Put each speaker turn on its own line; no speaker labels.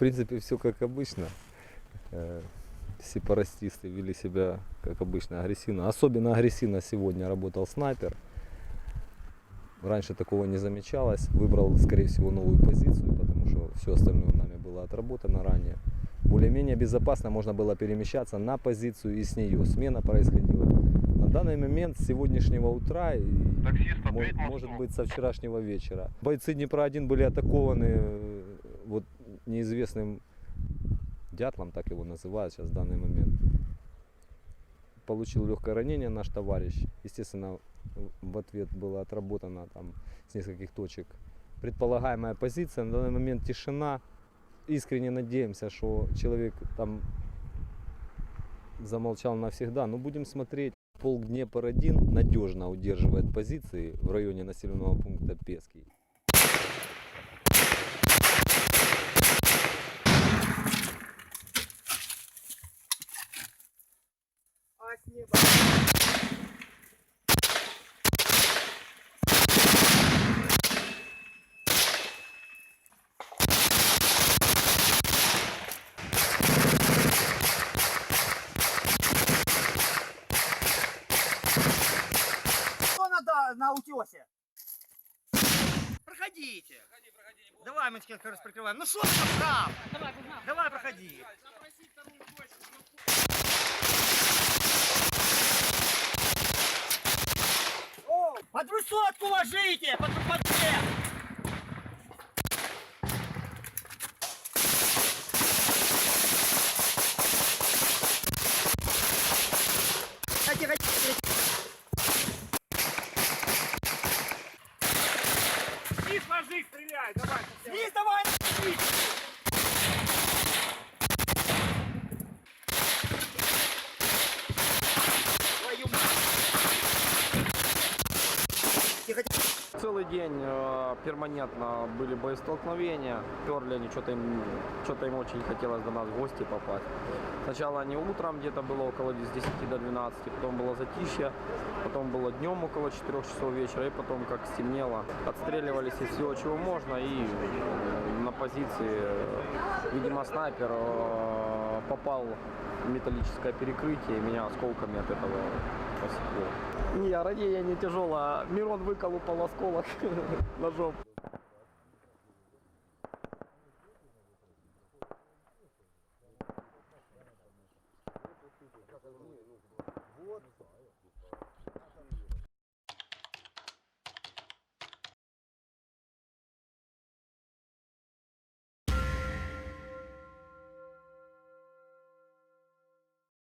принципе, все как обычно. Э, Сепаратисты вели себя, как обычно, агрессивно. Особенно агрессивно сегодня работал снайпер. Раньше такого не замечалось. Выбрал, скорее всего, новую позицию, потому что все остальное нами было отработано ранее. Более-менее безопасно можно было перемещаться на позицию и с нее. Смена происходила. На данный момент с сегодняшнего утра и
Таксист,
может
мосту.
быть со вчерашнего вечера. Бойцы Днепра-1 были атакованы э, неизвестным дятлом, так его называют сейчас в данный момент. Получил легкое ранение наш товарищ. Естественно, в ответ было отработано там с нескольких точек. Предполагаемая позиция, на данный момент тишина. Искренне надеемся, что человек там замолчал навсегда. Но будем смотреть. Полк Днепр-1 надежно удерживает позиции в районе населенного пункта Пеский.
Кто надо на утесе? Проходите. Давай, мы как раз прикрываем. Ну что ты там? Давай, Давай, проходи. Под высотку ложите, под подъезд. Тихо, тихо,
Низ ложись, стреляй, давай.
Низ давай, низ. Твою мать. Тихо, тихо.
Целый день э, перманентно были боестолкновения. Перли они, что-то им, что-то им очень хотелось до нас в гости попасть. Сначала они утром где-то было около с 10 до 12, потом было затишье, потом было днем около 4 часов вечера, и потом как стемнело. Отстреливались из всего, чего можно, и на позиции, видимо, снайпер э, попал металлическое перекрытие, и меня осколками от этого посекло. Не, ранение не тяжелое. Мирон выколупал осколок ножом.